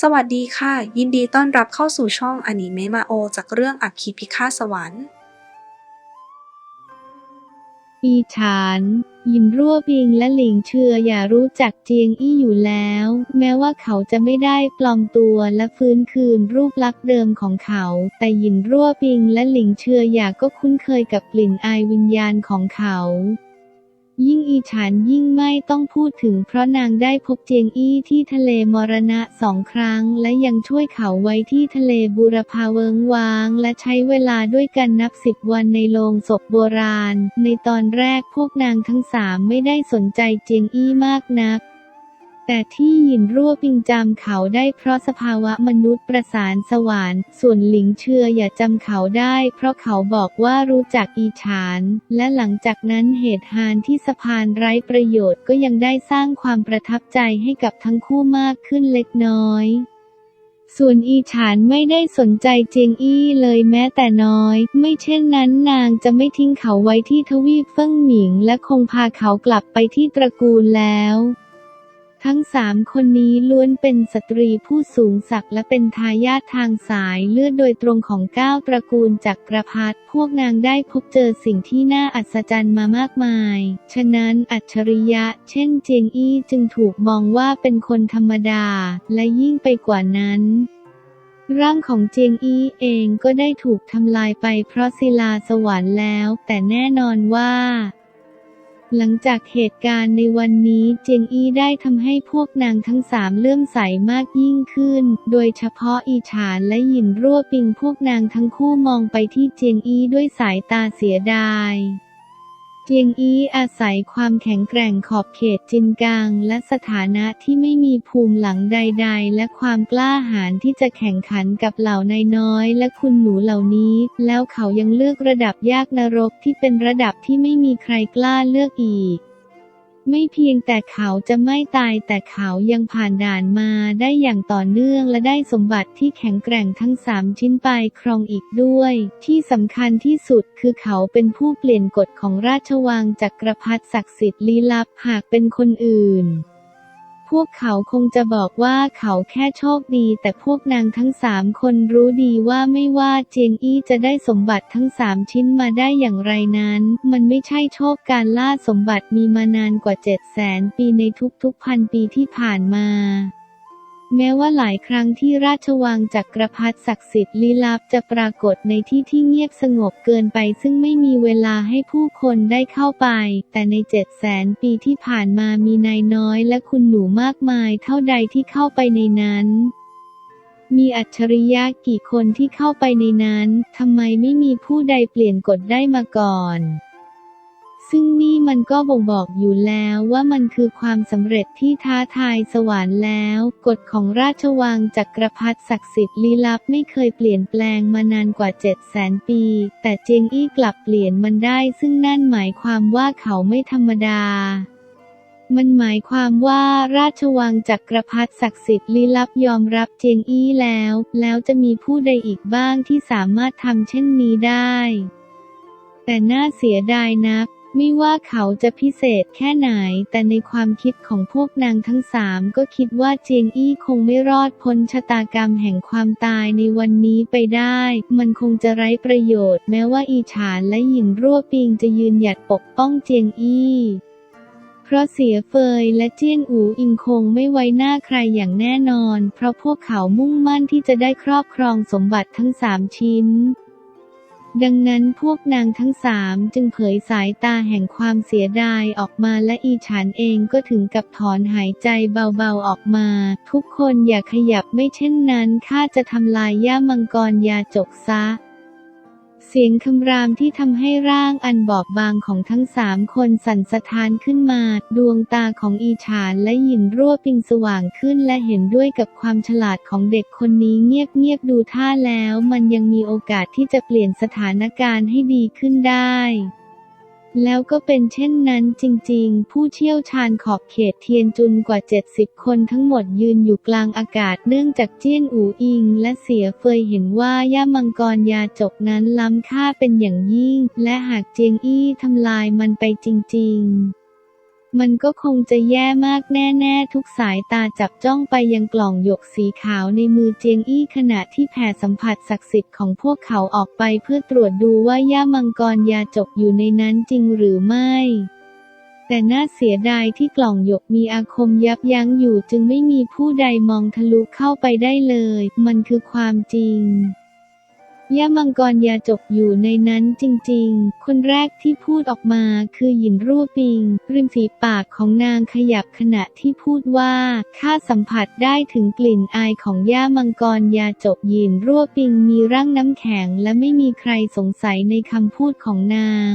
สวัสดีค่ะ ยินดีต้อนรับเข้าสู่ช่องอนิเมะมาโอ จากเรื่องอัคคีพิฆาตสวรรค์อีฉานยินรั่วปิงและหลิงเชื่ออย่ารู้จักเจียงอี้อยู่แล้ว แม้ว่าเขาจะไม่ได้ปลอมตัวและฟื้นคืนรูปลักษณ์เดิมของเขา แต่ยินรั่วปิงและหลิงเชื่ออย่าก็คุ้นเคยกับกลิ่นอายวิญญาณของเขา ยิ่งอีฉานยิ่งไม่ต้องพูดถึงเพราะนางได้พบเจียงอี้ที่ทะเลมรณะสองครั้ง และยังช่วยเขาไว้ที่ทะเลบูรพาเวิงวาง และใช้เวลาด้วยกันนับสิบวันในโรงศพโบราณ ในตอนแรกพวกนางทั้งสามไม่ได้สนใจเจียงอี้มากนัก แต่ที่ยินรั่วปิงจำเขาได้เพราะสภาวะมนุษย์ประสานสวรรค์ส่วนหลิงเชื่ออย่าจำเขาได้ เพราะเขาบอกว่ารู้จักอีฉาน และหลังจากนั้นเหตุหานที่สะพานไร้ประโยชน์ก็ยังได้สร้างความประทับใจให้กับทั้งคู่มากขึ้นเล็กน้อยส่วนอีฉานไม่ได้สนใจเจียงอี้เลยแม้แต่น้อย ไม่เช่นนั้นนางจะไม่ทิ้งเขาไว้ที่ทวีปเฟิ่งหมิงและคงพาเขากลับไปที่ตระกูลแล้ว ทั้งสามคนนี้ล้วนเป็นสตรีผู้สูงศักดิ์และเป็นทายาททางสายเลือดโดยตรงของเก้าตระกูลจักรพรรดิพวกนางได้พบเจอสิ่งที่น่าอัศจรรย์มามากมาย ฉะนั้นอัจฉริยะ เช่นเจียงอี้จึงถูกมองว่าเป็นคนธรรมดา และยิ่งไปกว่านั้นร่างของเจียงอี้เองก็ได้ถูกทำลายไปเพราะศิลาสวรรค์แล้ว แต่แน่นอนว่า หลังจากเหตุการณ์ในวันนี้เจียงอี้ได้ทำให้พวกนางทั้งสามเลื่อมใสมากยิ่งขึ้น โดยเฉพาะอีฉานและหยินรั่วปิงพวกนางทั้งคู่มองไปที่เจียงอี้ด้วยสายตาเสียดาย เจียงอี้อาศัยความแข็งแกร่งขอบเขตจินกาง และสถานะที่ไม่มีภูมิหลังใด ๆ และความกล้าหาญที่จะแข่งขันกับเหล่านายน้อย และคุณหนูเหล่านี้ แล้วเขายังเลือกระดับยากนรกที่เป็นระดับที่ไม่มีใครกล้าเลือกอีก ไม่เพียงแต่เขาจะไม่ตายแต่เขายังผ่านด่านมาได้อย่างต่อเนื่องและได้สมบัติที่แข็งแกร่งทั้งสามชิ้นไปครองอีกด้วย ที่สำคัญที่สุดคือเขาเป็นผู้เปลี่ยนกฎของราชวังจักรพรรดิศักดิ์สิทธิ์ลี้ลับหากเป็นคนอื่น พวกเขาคงจะบอกว่าเขาแค่โชคดี แต่พวกนางทั้งสามคนรู้ดีว่าไม่ว่าเจียงอี้จะได้สมบัติทั้งสามชิ้นมาได้อย่างไรนั้น มันไม่ใช่โชคการล่าสมบัติมีมานานกว่าเจ็ดแสนปีในทุกๆพันปีที่ผ่านมา แม้ว่าหลายครั้งที่ราชวังจักรพรรดิศักดิ์สิทธิ์ลี้ลับจะปรากฏในที่ที่เงียบสงบเกินไป ซึ่งไม่มีเวลาให้ผู้คนได้เข้าไป แต่ในเจ็ดแสนปีที่ผ่านมามีนายน้อยและคุณหนูมากมายเท่าใดที่เข้าไปในนั้นมีอัจฉริยะกี่คนที่เข้าไปในนั้น ทำไมไม่มีผู้ใดเปลี่ยนกฎได้มาก่อน ซึ่งนี่มันก็บ่งบอกอยู่แล้วว่ามันคือความสำเร็จที่ท้าทายสวรรค์แล้ว กฎของราชวังจักรพรรดิศักดิ์สิทธิ์ลี้ลับไม่เคยเปลี่ยนแปลงมานานกว่าเจ็ดแสนปี แต่เจียงอี้กลับเปลี่ยนมันได้ ซึ่งนั่นหมายความว่าเขาไม่ธรรมดามันหมายความว่าราชวังจักรพรรดิศักดิ์สิทธิ์ลี้ลับยอมรับเจียงอี้แล้ว แล้วจะมีผู้ใดอีกบ้างที่สามารถทำเช่นนี้ได้ แต่น่าเสียดายนัก ไม่ว่าเขาจะพิเศษแค่ไหน แต่ในความคิดของพวกนางทั้งสามก็คิดว่าเจียงอี้คงไม่รอดพ้นชะตากรรมแห่งความตายในวันนี้ไปได้ มันคงจะไร้ประโยชน์ แม้ว่าอีฉานและหญิงรั่วปิงจะยืนหยัดปกป้องเจียงอี้เพราะเสียเฟยและเจี้ยนอูอิงคงไม่ไว้หน้าใครอย่างแน่นอน เพราะพวกเขามุ่งมั่นที่จะได้ครอบครองสมบัติทั้งสามชิ้น ดังนั้นพวกนางทั้งสามจึงเผยสายตาแห่งความเสียดายออกมาและอีฉันเองก็ถึงกับถอนหายใจเบาๆออกมา ทุกคนอย่าขยับไม่เช่นนั้นข้าจะทำลายย่ามังกรยาจกซะ เสียงคำรามที่ทำให้ร่างอันบอบบางของทั้งสามคนสั่นสะท้านขึ้นมา ดวงตาของอีฉานและหยินรั่วปิงสว่างขึ้นและเห็นด้วยกับความฉลาดของเด็กคนนี้เงียบๆดูท่าแล้ว มันยังมีโอกาสที่จะเปลี่ยนสถานการณ์ให้ดีขึ้นได้ แล้วก็เป็นเช่นนั้นจริงๆ ผู้เชี่ยวชาญขอบเขตเทียนจุนกว่า 70 คนทั้งหมดยืนอยู่กลางอากาศเนื่องจากเจี้ยนอูอิง และเสียเฟยเห็นว่าย่ามังกรยาจกนั้นล้ำค่าเป็นอย่างยิ่ง และหากเจียงอี้ทำลายมันไปจริง ๆ มันก็คงจะแย่มากแน่ๆ ทุกสายตาจับจ้องไปยังกล่องหยกสีขาวในมือเจียงอี้ขณะที่แผ่สัมผัสศักดิ์สิทธิ์ของพวกเขาออกไปเพื่อตรวจดูว่าย่ามังกรยาจกอยู่ในนั้นจริงหรือไม่แต่น่าเสียดายที่กล่องหยกมีอาคมยับยั้งอยู่จึงไม่มีผู้ใดมองทะลุเข้าไปได้เลย มันคือความจริง ย่ามังกรยาจกอยู่ในนั้นจริงๆ คนแรกที่พูดออกมาคือหยินรั่วปิง ริมฝีปากของนางขยับขณะที่พูดว่าข้าสัมผัสได้ถึงกลิ่นอายของย่ามังกรยาจกหยินรั่วปิงมีร่างน้ำแข็งและไม่มีใครสงสัยในคำพูดของนาง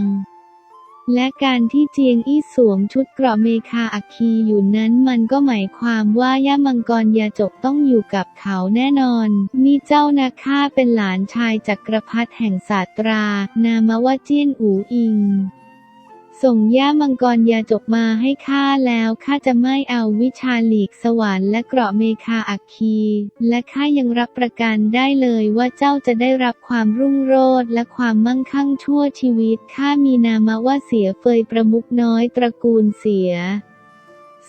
และการที่เจียงอี้สวมชุดเกราะเมคาอัคคีอยู่นั้นมันก็หมายความว่าย่ามังกรยาจกต้องอยู่กับเขาแน่นอน นี่เจ้านาค่าเป็นหลานชายจักรพรรดิแห่งศาสตรา นามว่าเจียนอูอิง ส่งย่ามังกรยาจกมาให้ข้าแล้วข้าจะไม่เอาวิชาหลีกสวรรค์และเกราะเมคาอัคคี และข้ายังรับประกันได้เลยว่าเจ้าจะได้รับความรุ่งโรจน์และความมั่งคั่งชั่วชีวิตข้ามีนามว่าเสียเฟยประมุกน้อยตระกูลเสีย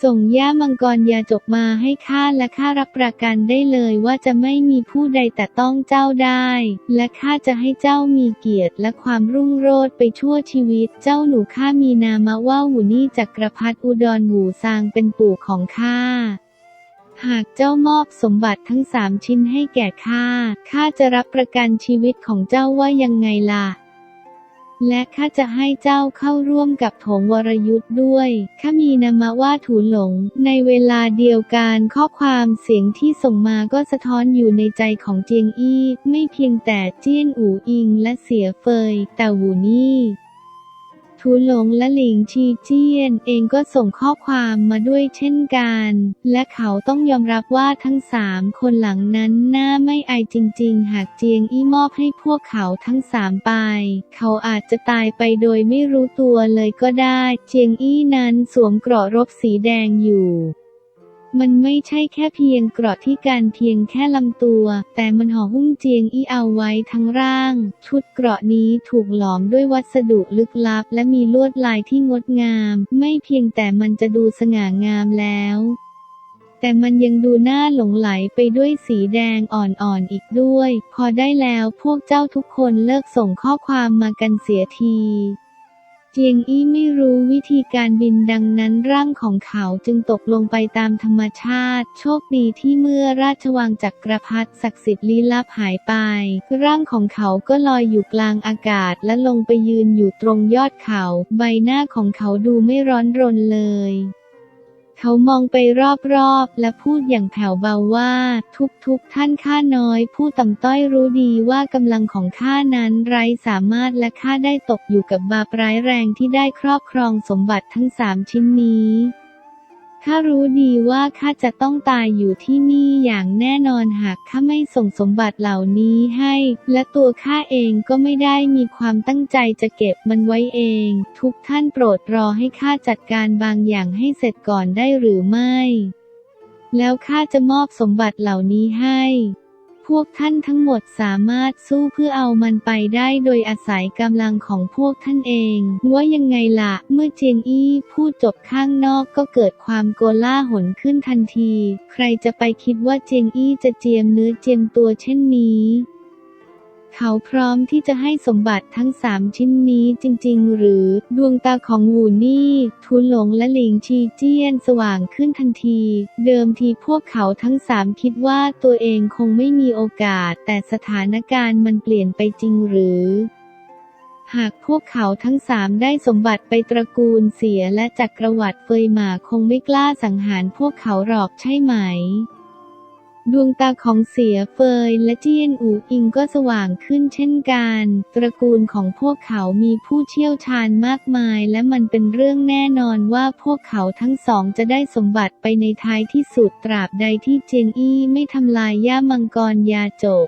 ส่งย่ามังกรยาจกมาให้ข้าและข้ารับประกันได้เลยว่าจะไม่มีผู้ใดแต่ต้องเจ้าได้ และข้าจะให้เจ้ามีเกียรติและความรุ่งโรจน์ไปชั่วชีวิต เจ้าหนูข้ามีนามว่าหูนี่จักรพรรดิอุดรหูซางเป็นปู่ของข้าหากเจ้ามอบสมบัติทั้งสามชิ้นให้แก่ข้า ข้าจะรับประกันชีวิตของเจ้าว่ายังไงล่ะ และข้าจะให้เจ้าเข้าร่วมกับโถงวรยุทธ์ด้วย ข้ามีนามว่าถูหลง ในเวลาเดียวกันข้อความเสียงที่ส่งมาก็สะท้อนอยู่ในใจของเจียงอี้ ไม่เพียงแต่เจี้ยนอู่อิงและเสียเฟย แต่หูนี่ ทูหลงและหลิงชีเจียนเองก็ส่งข้อความมาด้วยเช่นกัน และเขาต้องยอมรับว่าทั้งสามคนหลังนั้นน่าไม่อายจริง ๆ หากเจียงอี้มอบให้พวกเขาทั้งสามไป เขาอาจจะตายไปโดยไม่รู้ตัวเลยก็ได้ เจียงอี้นั้นสวมเกราะรบสีแดงอยู่ มันไม่ใช่แค่เพียงเกราะที่การเพียงแค่ลำตัว แต่มันห่อหุ้มเจียงอี้เอาไว้ทั้งร่าง ชุดเกราะนี้ถูกหลอมด้วยวัสดุลึกลับ และมีลวดลายที่งดงาม ไม่เพียงแต่มันจะดูสง่างามแล้ว แต่มันยังดูน่าหลงไหลไปด้วยสีแดงอ่อนๆอีกด้วย พอได้แล้วพวกเจ้าทุกคนเลิกส่งข้อความมากันเสียที เจียงอี้ไม่รู้วิธีการบินดังนั้นร่างของเขาจึงตกลงไปตามธรรมชาติ โชคดีที่เมื่อราชวังจักรพรรดิศักดิ์สิทธิ์ลี้ลับหายไป ร่างของเขาก็ลอยอยู่กลางอากาศและลงไปยืนอยู่ตรงยอดเขา ใบหน้าของเขาดูไม่ร้อนรนเลย เขามองไปรอบๆ และพูดอย่างแผ่วเบาว่า ทุกๆทท่านข้าน้อย ผู้ต่ำต้อยรู้ดีว่ากำลังของข้านั้นไร้สามารถและข้าได้ตกอยู่กับบาปร้ายแรงที่ได้ครอบครองสมบัติทั้งสามชิ้นนี้ ข้ารู้ดีว่าข้าจะต้องตายอยู่ที่นี่อย่างแน่นอนหากข้าไม่ส่งสมบัติเหล่านี้ให้ และตัวข้าเองก็ไม่ได้มีความตั้งใจจะเก็บมันไว้เอง ทุกท่านโปรดรอให้ข้าจัดการบางอย่างให้เสร็จก่อนได้หรือไม่ แล้วข้าจะมอบสมบัติเหล่านี้ให้ วกท่านทั้งหมดสามารถสู้เพื่อเอามันไปได้โดยอาศัยกำลังของพวกท่านเอง ว่ายังไงล่ะ เมื่อเจียงอี้พูดจบข้างนอกก็เกิดความโกล่าหลขึ้นทันที ใครจะไปคิดว่าเจียงอี้จะเจียมเนื้อเจียมตัวเช่นนี้ เขาพร้อมที่จะให้สมบัติทั้งสามชิ้นนี้จริง ๆ หรือ ดวงตาของหูนี่ทุนหลงและหลิงชีเจียนสว่างขึ้นทันที เดิมทีพวกเขาทั้งสามคิดว่าตัวเองคงไม่มีโอกาส แต่สถานการณ์มันเปลี่ยนไปจริงหรือหากพวกเขาทั้งสามได้สมบัติไปตระกูลเสียและจักรวรรดิเฟยหมาคงไม่กล้าสังหารพวกเขาหรอกใช่ไหม ดวงตาของเสียเฟยและเจียนอูอิงก็สว่างขึ้นเช่นกัน ตระกูลของพวกเขามีผู้เชี่ยวชาญมากมาย และมันเป็นเรื่องแน่นอนว่าพวกเขาทั้งสองจะได้สมบัติไปในท้ายที่สุดตราบใดที่เจียงอี้ไม่ทำลายย่ามังกรยาจก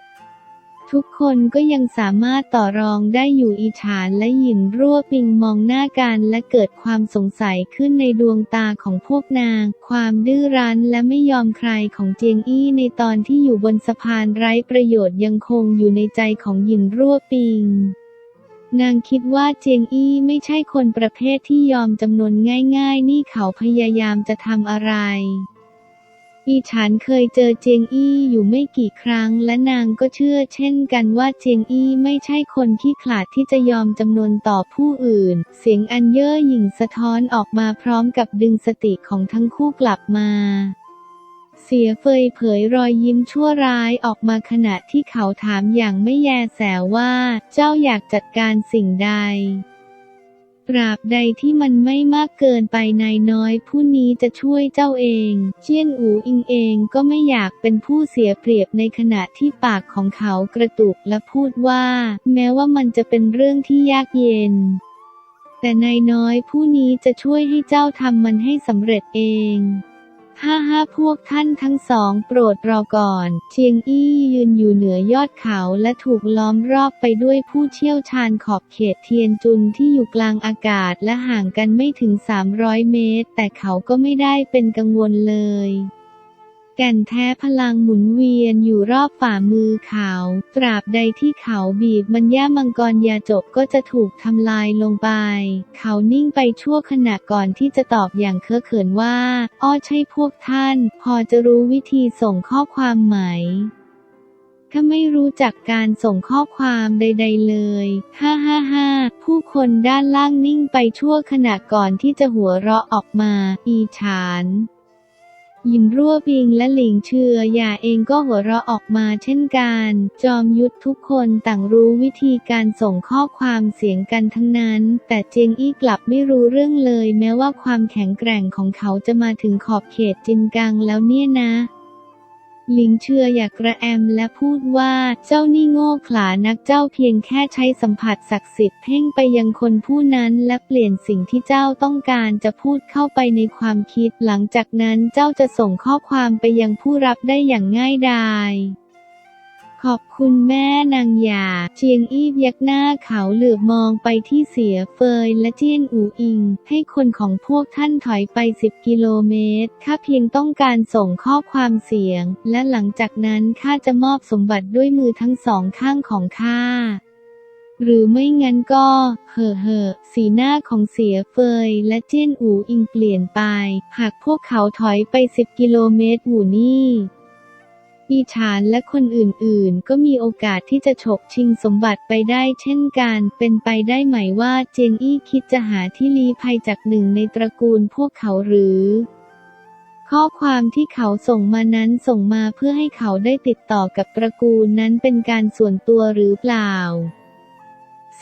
ทุกคนก็ยังสามารถต่อรองได้อยู่อีฉานและหยินรั่วปิงมองหน้ากันและเกิดความสงสัยขึ้นในดวงตาของพวกนาง ความดื้อรั้นและไม่ยอมใครของเจียงอี้ในตอนที่อยู่บนสะพานไร้ประโยชน์ยังคงอยู่ในใจของหยินรั่วปิงนางคิดว่าเจียงอี้ไม่ใช่คนประเภทที่ยอมจำนวนง่าย ๆ นี่เขาพยายามจะทำอะไร อีฉันเคยเจอเจียงอี้อยู่ไม่กี่ครั้งและนางก็เชื่อเช่นกันว่าเจียงอี้ไม่ใช่คนขี้ขลาดที่จะยอมจำนวนต่อผู้อื่น เสียงอันเย่อหยิ่งสะท้อนออกมาพร้อมกับดึงสติของทั้งคู่กลับมาเสียเฟยเผยรอยยิ้มชั่วร้ายออกมาขณะที่เขาถามอย่างไม่แยแสว่า เจ้าอยากจัดการสิ่งใด ตราบใดที่มันไม่มากเกินไปนายน้อยผู้นี้จะช่วยเจ้าเอง เจียนอูอิงเองก็ไม่อยากเป็นผู้เสียเปรียบในขณะที่ปากของเขากระตุกและพูดว่า แม้ว่ามันจะเป็นเรื่องที่ยากเย็น แต่นายน้อยผู้นี้จะช่วยให้เจ้าทำมันให้สำเร็จเอง ห้าห้าพวกท่านทั้งสองโปรดรอก่อน เชียงอี้ยืนอยู่เหนือยอดเขาและถูกล้อมรอบไปด้วยผู้เชี่ยวชาญขอบเขตเทียนจุนที่อยู่กลางอากาศและห่างกันไม่ถึง 300 เมตร แต่เขาก็ไม่ได้เป็นกังวลเลย แก่นแท้พลังหมุนเวียนอยู่รอบฝ่ามือเขา ตราบใดที่เขาบีบมันย่ามังกรยาจบก็จะถูกทำลายลงไป เขานิ่งไปชั่วขณะก่อนที่จะตอบอย่างเคอะเขินว่า อ้อใช่พวกท่าน พอจะรู้วิธีส่งข้อความไหมถ้าไม่รู้จักการส่งข้อความใด ๆ เลย ฮ่าฮ่าฮ่าผู้คนด้านล่างนิ่งไปชั่วขณะก่อนที่จะหัวเราะออกมา อีฉาน ยินรั่วปิงและหลิงเชื่ออย่าเองก็หัวเราะออกมาเช่นกัน จอมยุทธทุกคนต่างรู้วิธีการส่งข้อความเสียงกันทั้งนั้น แต่เจียงอี้กลับไม่รู้เรื่องเลย แม้ว่าความแข็งแกร่งของเขาจะมาถึงขอบเขตจินกังแล้วเนี่ยนะ หลิงเชื่ออยากกระแอมและพูดว่าเจ้านี่โง่ขลานักเจ้าเพียงแค่ใช้สัมผัสศักดิ์สิทธิ์เพ่งไปยังคนผู้นั้นและเปลี่ยนสิ่งที่เจ้าต้องการจะพูดเข้าไปในความคิด หลังจากนั้นเจ้าจะส่งข้อความไปยังผู้รับได้อย่างง่ายดาย ขอบคุณแม่นางหยาเจียงอี้ยักหน้าเขาเหลือบมองไปที่เสียเฟยและเจียนอูอิง ให้คนของพวกท่านถอยไป 10 กิโลเมตร ข้าเพียงต้องการส่งข้อความเสียง และหลังจากนั้นข้าจะมอบสมบัติด้วยมือทั้งสองข้างของข้าหรือไม่งั้นก็ เห่อเห่อสีหน้าของเสียเฟยและเจี้ยนอูอิงเปลี่ยนไป หากพวกเขาถอยไป 10 กิโลเมตรหูนี่ อีฉานและคนอื่นๆ ก็มีโอกาสที่จะฉกชิงสมบัติไปได้เช่นกัน เป็นไปได้ไหมว่าเจงอี้คิดจะหาที่ลี้ภัยจากหนึ่งในตระกูลพวกเขาหรือ ข้อความที่เขาส่งมานั้นส่งมาเพื่อให้เขาได้ติดต่อกับตระกูลนั้นเป็นการส่วนตัวหรือเปล่า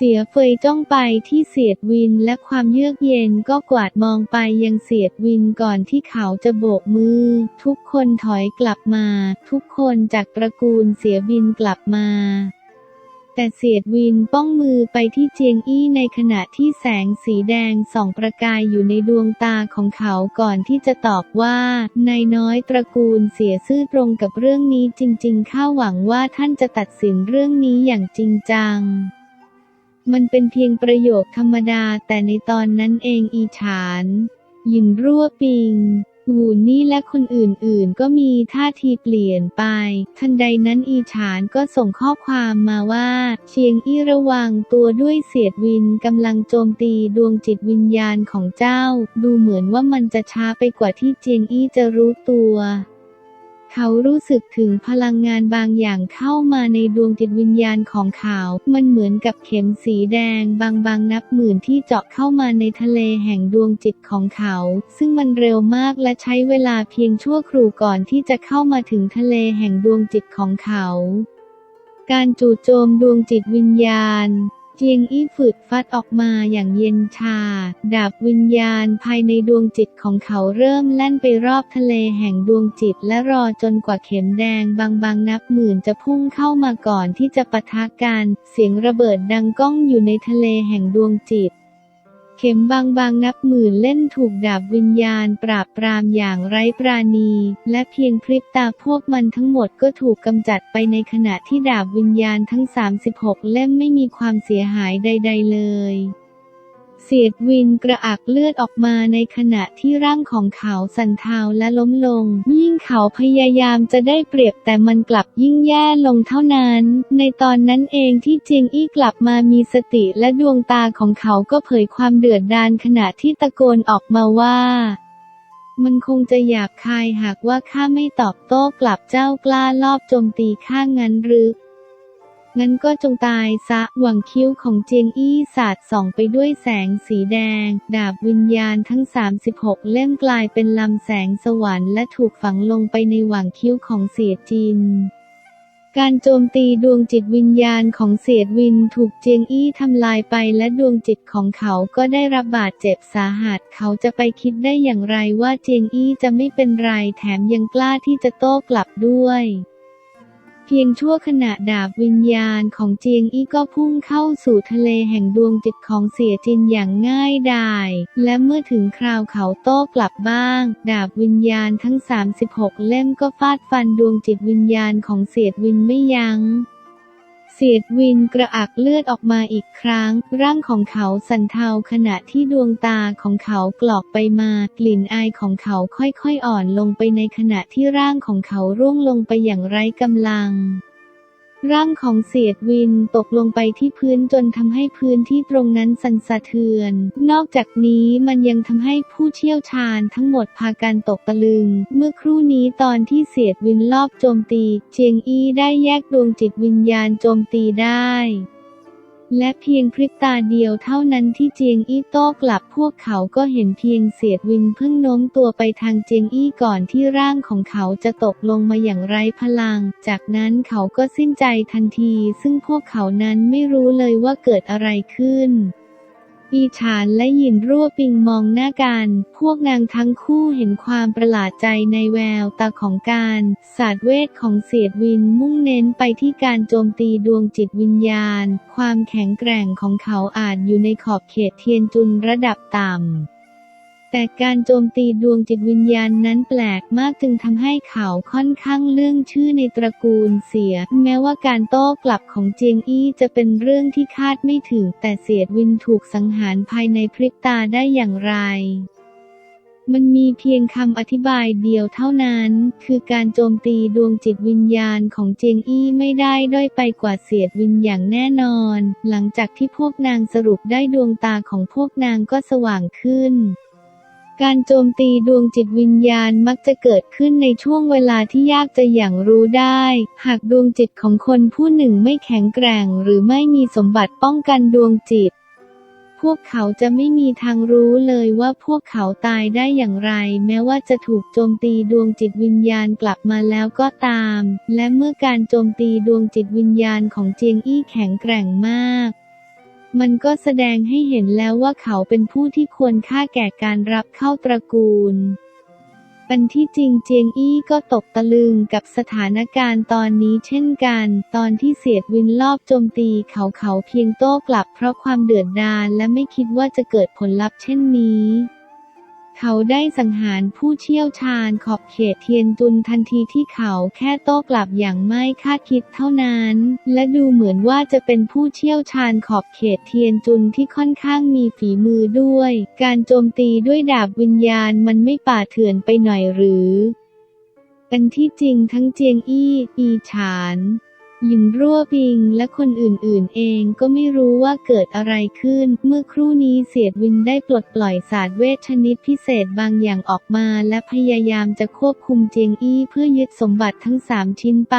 เสียเฟยจ้องไปที่เสียดวินและความเยือกเย็นก็กวาดมองไปยังเสียดวินก่อนที่เขาจะโบกมือ ทุกคนถอยกลับมา ทุกคนจากตระกูลเสียบินกลับมาแต่เสียดวินป้องมือไปที่เจียงอี้ในขณะที่แสงสีแดงส่องประกายอยู่ในดวงตาของเขาก่อนที่จะตอบว่านายน้อยตระกูลเสียซื่อตรงกับเรื่องนี้จริงๆข้าหวังว่าท่านจะตัดสินเรื่องนี้อย่างจริงจัง มันเป็นเพียงประโยคธรรมดาแต่ในตอนนั้นเองอีฉานหยินรั่วปิงหูนี่และคนอื่นๆ ก็มีท่าทีเปลี่ยนไป ทันใดนั้นอีฉานก็ส่งข้อความมาว่า เชียงอี้ระวังตัวด้วยเสียดวินกำลังโจมตีดวงจิตวิญญาณของเจ้า ดูเหมือนว่ามันจะช้าไปกว่าที่เจียงอี้จะรู้ตัว เขารู้สึกถึงพลังงานบางอย่างเข้ามาในดวงจิตวิญญาณของเขา มันเหมือนกับเข็มสีแดงบางๆนับหมื่นที่เจาะเข้ามาในทะเลแห่งดวงจิตของเขา ซึ่งมันเร็วมากและใช้เวลาเพียงชั่วครู่ก่อนที่จะเข้ามาถึงทะเลแห่งดวงจิตของเขา การจู่โจมดวงจิตวิญญาณ เจียงอี้ฝืดฟัดออกมาอย่างเย็นชาดาบวิญญาณภายในดวงจิตของเขาเริ่มแล่นไปรอบทะเลแห่งดวงจิตและรอจนกว่าเข็มแดงบางๆนับหมื่นจะพุ่งเข้ามาก่อนที่จะปะทะกัน เสียงระเบิดดังก้องอยู่ในทะเลแห่งดวงจิต เข็มบางๆนับหมื่นเล่นถูกดาบวิญญาณปราบปรามอย่างไร้ปราณี และเพียงพริบตาพวกมันทั้งหมดก็ถูกกำจัดไปในขณะที่ดาบวิญญาณทั้ง 36 เล่มไม่มีความเสียหายใด ๆ เลย เสียดวินกระอักเลือดออกมาในขณะที่ร่างของเขาสั่นเทาและล้มลง ยิ่งเขาพยายามจะได้เปรียบแต่มันกลับยิ่งแย่ลงเท่านั้น ในตอนนั้นเองที่เจียงอี้กลับมามีสติและดวงตาของเขาก็เผยความเดือดดาลขณะที่ตะโกนออกมาว่ามันคงจะหยาบคายหากว่าข้าไม่ตอบโต้กลับเจ้ากล้าลอบโจมตีข้างั้นหรือ งั้นก็จงตายซะ หวังคิ้วของเจียงอี้สาดส่องไปด้วยแสงสีแดง ดาบวิญญาณทั้ง 36 เล่มกลายเป็นลำแสงสวรรค์และถูกฝังลงไปในหว่างคิ้วของเสียจินการโจมตีดวงจิตวิญญาณของเสียดวินถูกเจียงอี้ทำลายไปและดวงจิตของเขาก็ได้รับบาดเจ็บสาหัส เขาจะไปคิดได้อย่างไรว่าเจียงอี้จะไม่เป็นไรแถมยังกล้าที่จะโต้กลับด้วย พียงชั่วขณะดาบวิญญาณของเจียงอี้ก็พุ่งเข้าสู่ทะเลแห่งดวงจิตของเสียจินอย่างง่ายดาย และเมื่อถึงคราวเขาโต้กลับบ้าง ดาบวิญญาณทั้ง 36 เล่มก็ฟาดฟันดวงจิตวิญญาณของเสียดวินไม่ยัง้ง เสียดวินกระอักเลือดออกมาอีกครั้ง ร่างของเขาสั่นเทาขณะที่ดวงตาของเขากรอกไปมา กลิ่นอายของเขาค่อยๆอ่อนลงไปในขณะที่ร่างของเขาร่วงลงไปอย่างไร้กำลัง ร่างของเสียดวินตกลงไปที่พื้นจนทำให้พื้นที่ตรงนั้นสั่นสะเทือน นอกจากนี้มันยังทำให้ผู้เชี่ยวชาญทั้งหมดพากันตกตะลึง เมื่อครู่นี้ตอนที่เสียดวินลอบโจมตี เจียงอี้ได้แยกดวงจิตวิญญาณโจมตีได้ และเพียงพริบตาเดียวเท่านั้นที่เจียงอี้โต้กลับพวกเขาก็เห็นเพียงเสียดวินเพิ่งโน้มตัวไปทางเจียงอี้ก่อนที่ร่างของเขาจะตกลงมาอย่างไร้พลัง จากนั้นเขาก็สิ้นใจทันที ซึ่งพวกเขานั้นไม่รู้เลยว่าเกิดอะไรขึ้น อีฉานและหยินรั่วปิงมองหน้ากัน พวกนางทั้งคู่เห็นความประหลาดใจในแววตาของการศาสตร์เวทของเสียดวินมุ่งเน้นไปที่การโจมตีดวงจิตวิญญาณ ความแข็งแกร่งของเขาอาจอยู่ในขอบเขตเทียนจุนระดับต่ำ แต่การโจมตีดวงจิตวิญญาณนั้นแปลกมากจึงทำให้เขาค่อนข้างเรื่องชื่อในตระกูลเสีย แม้ว่าการโต้กลับของเจียงอี้จะเป็นเรื่องที่คาดไม่ถึง แต่เสียดวินถูกสังหารภายในพริบตาได้อย่างไรมันมีเพียงคำอธิบายเดียวเท่านั้น คือการโจมตีดวงจิตวิญญาณของเจียงอี้ไม่ได้ด้อยไปกว่าเสียดวินอย่างแน่นอน หลังจากที่พวกนางสรุปได้ดวงตาของพวกนางก็สว่างขึ้น การโจมตีดวงจิตวิญญาณมักจะเกิดขึ้นในช่วงเวลาที่ยากจะอย่างรู้ได้ หากดวงจิตของคนผู้หนึ่งไม่แข็งแกร่ง หรือไม่มีสมบัติป้องกันดวงจิต พวกเขาจะไม่มีทางรู้เลยว่าพวกเขาตายได้อย่างไร แม้ว่าจะถูกโจมตีดวงจิตวิญญาณกลับมาแล้วก็ตาม และเมื่อการโจมตีดวงจิตวิญญาณของเจียงอี้แข็งแกร่งมาก มันก็แสดงให้เห็นแล้วว่าเขาเป็นผู้ที่ควรค่าแก่การรับเข้าตระกูลปันที่จริงเจียงอี้ก็ตกตะลึงกับสถานการณ์ตอนนี้เช่นกัน ตอนที่เสียดวินลอบโจมตีเขาเขาเพียงโต้กลับเพราะความเดือดดาลและไม่คิดว่าจะเกิดผลลัพธ์เช่นนี้ เขาได้สังหารผู้เชี่ยวชาญขอบเขตเทียนจุนทันทีที่เขาแค่โต้กลับอย่างไม่คาดคิดเท่านั้น และดูเหมือนว่าจะเป็นผู้เชี่ยวชาญขอบเขตเทียนจุนที่ค่อนข้างมีฝีมือด้วย การโจมตีด้วยดาบวิญญาณมันไม่ป่าเถื่อนไปหน่อยหรือกันที่จริงทั้งเจียงอี้ อีฉาน หยิงรั่วปิงและคนอื่นๆ เองก็ไม่รู้ว่าเกิดอะไรขึ้น เมื่อครู่นี้เสียดวินได้ปลดปล่อยศาสตร์เวทชนิดพิเศษบางอย่างออกมาและพยายามจะควบคุมเจียงอี้เพื่อยึดสมบัติทั้งสามชิ้นไป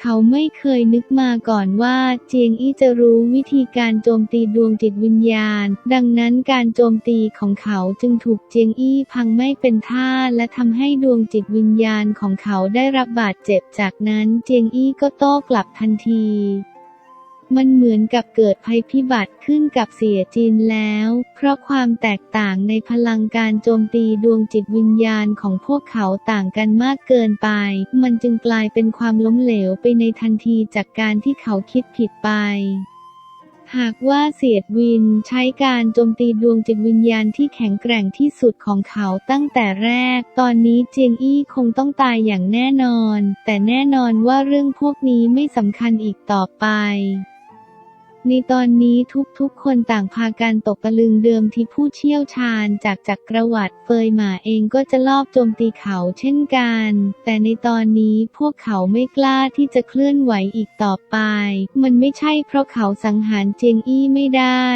เขาไม่เคยนึกมาก่อนว่าเจียงอี้จะรู้วิธีการโจมตีดวงจิตวิญญาณ ดังนั้นการโจมตีของเขาจึงถูกเจียงอี้พังไม่เป็นท่าและทำให้ดวงจิตวิญญาณของเขาได้รับบาดเจ็บจากนั้นเจียงอี้ก็โต้กลับทันที มันเหมือนกับเกิดภัยพิบัติขึ้นกับเสียจีนแล้ว เพราะความแตกต่างในพลังการโจมตีดวงจิตวิญญาณของพวกเขาต่างกันมากเกินไป มันจึงกลายเป็นความล้มเหลวไปในทันทีจากการที่เขาคิดผิดไปหากว่าเสียดวินใช้การโจมตีดวงจิตวิญญาณที่แข็งแกร่งที่สุดของเขาตั้งแต่แรก ตอนนี้เจียงอี้คงต้องตายอย่างแน่นอน แต่แน่นอนว่าเรื่องพวกนี้ไม่สำคัญอีกต่อไป ในตอนนี้ทุกๆ คนต่างพากันตกตะลึงเดิมที่ผู้เชี่ยวชาญจากจักรวรรดิเฟยหมาเองก็จะลอบโจมตีเขาเช่นกัน แต่ในตอนนี้พวกเขาไม่กล้าที่จะเคลื่อนไหวอีกต่อไป มันไม่ใช่เพราะเขาสังหารเจียงอี้ไม่ได้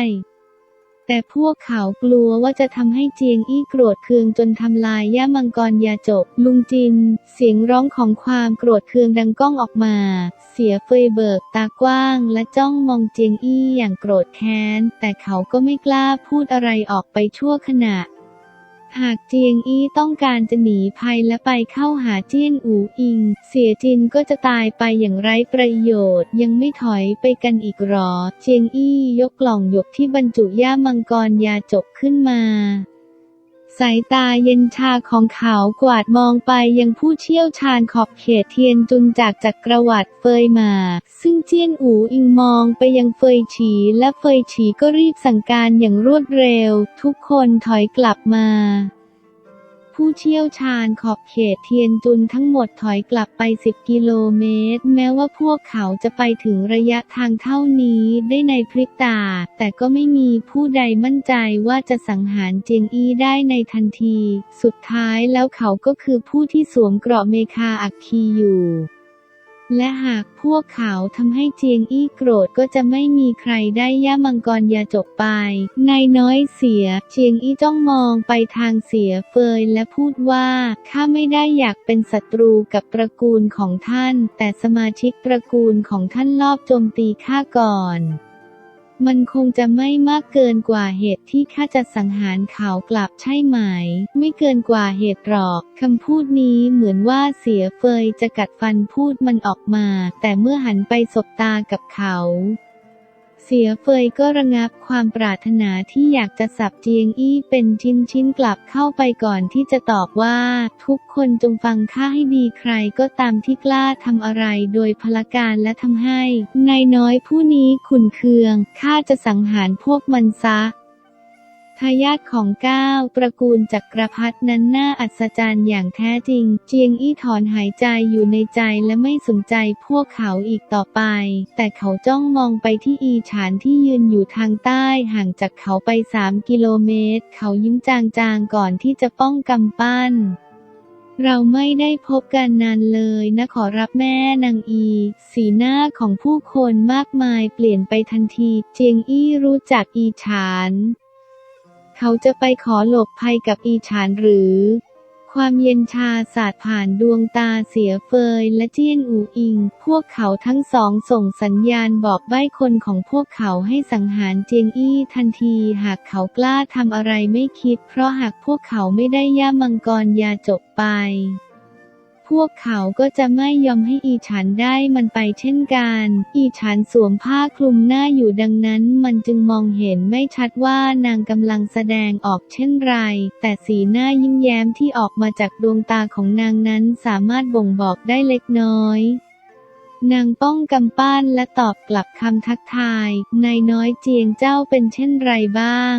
แต่พวกเขากลัวว่าจะทำให้เจียงอี้โกรธเคืองจนทำลายย่ามังกรยาจก ลุงจิน เสียงร้องของความโกรธเคืองดังก้องออกมา เสียเฟยเบิกตากว้างและจ้องมองเจียงอี้อย่างโกรธแค้น แต่เขาก็ไม่กล้าพูดอะไรออกไปชั่วขณะ หากเจียงอี้ต้องการจะหนีภัยและไปเข้าหาเจี้ยนอูอิง เสียจินก็จะตายไปอย่างไร้ประโยชน์ ยังไม่ถอยไปกันอีกหรอ เจียงอี้ยกกล่องหยกที่บรรจุย่ามังกรยาจกขึ้นมา สายตาเย็นชาของเขากวาดมองไปยังผู้เชี่ยวชาญขอบเขตเทียนจุนจากจักรวรรดิเฟยมา ซึ่งเจี้ยนอูอิงมองไปยังเฟยฉีและเฟยฉีก็รีบสั่งการอย่างรวดเร็ว ทุกคนถอยกลับมา ผู้เชี่ยวชาญขอบเขตเทียนจุนทั้งหมดถอยกลับไป 10 กิโลเมตร แม้ว่าพวกเขาจะไปถึงระยะทางเท่านี้ได้ในพริบตา แต่ก็ไม่มีผู้ใดมั่นใจว่าจะสังหารเจียงอี้ได้ในทันที สุดท้ายแล้วเขาก็คือผู้ที่สวมเกราะเมคาอักคีอยู่ และหากพวกเขาทำให้เจียงอี้โกรธก็จะไม่มีใครได้ย่ามังกรยาจบไป นายน้อยเสีย เจียงอี้จ้องมองไปทางเสียเฟยและพูดว่า ข้าไม่ได้อยากเป็นศัตรูกับตระกูลของท่าน แต่สมาชิกตระกูลของท่านลอบโจมตีข้าก่อน มันคงจะไม่มากเกินกว่าเหตุที่ข้าจะสังหารเขากลับใช่ไหม ไม่เกินกว่าเหตุหรอกคำพูดนี้เหมือนว่าเสียเฟยจะกัดฟันพูดมันออกมา แต่เมื่อหันไปสบตากับเขา เสียเฟยก็ระงับความปรารถนาที่อยากจะสับเจียงอี้เป็นชิ้นชิ้นกลับเข้าไปก่อนที่จะตอบว่า ทุกคนจงฟังข้าให้ดีใครก็ตามที่กล้าทำอะไรโดยพลการและทำให้นายน้อยผู้นี้ขุนเคืองข้าจะสังหารพวกมันซะ ทายาทของก้าวตระกูลจักรพรรดินั้นน่าอัศจรรย์อย่างแท้จริง เจียงอี้ถอนหายใจอยู่ในใจและไม่สนใจพวกเขาอีกต่อไป แต่เขาจ้องมองไปที่อีฉานที่ยืนอยู่ทางใต้ห่างจากเขาไปสามกิโลเมตร เขายิ้มจางๆก่อนที่จะป้องกำปั้นเราไม่ได้พบกันนานเลยนะขอรับแม่นางอี สีหน้าของผู้คนมากมายเปลี่ยนไปทันที เจียงอี้รู้จักอีฉาน เขาจะไปขอหลบภัยกับอีฉานหรือ ความเย็นชาสาดผ่านดวงตาเสียเฟยและเจี้ยนอูอิง พวกเขาทั้งสองส่งสัญญาณบอกใบ้คนของพวกเขาให้สังหารเจียงอี้ทันทีหากเขากล้าทำอะไรไม่คิด เพราะหากพวกเขาไม่ได้ย่ามังกรยาจบไป พวกเขาก็จะไม่ยอมให้อีฉันได้มันไปเช่นกัน อีฉันสวมผ้าคลุมหน้าอยู่ดังนั้น มันจึงมองเห็นไม่ชัดว่านางกำลังแสดงออกเช่นไร แต่สีหน้ายิ้มแย้มที่ออกมาจากดวงตาของนางนั้นสามารถบ่งบอกได้เล็กน้อยนางป้องกำปั้นและตอบกลับคำทักทาย นายน้อยเจียงเจ้าเป็นเช่นไรบ้าง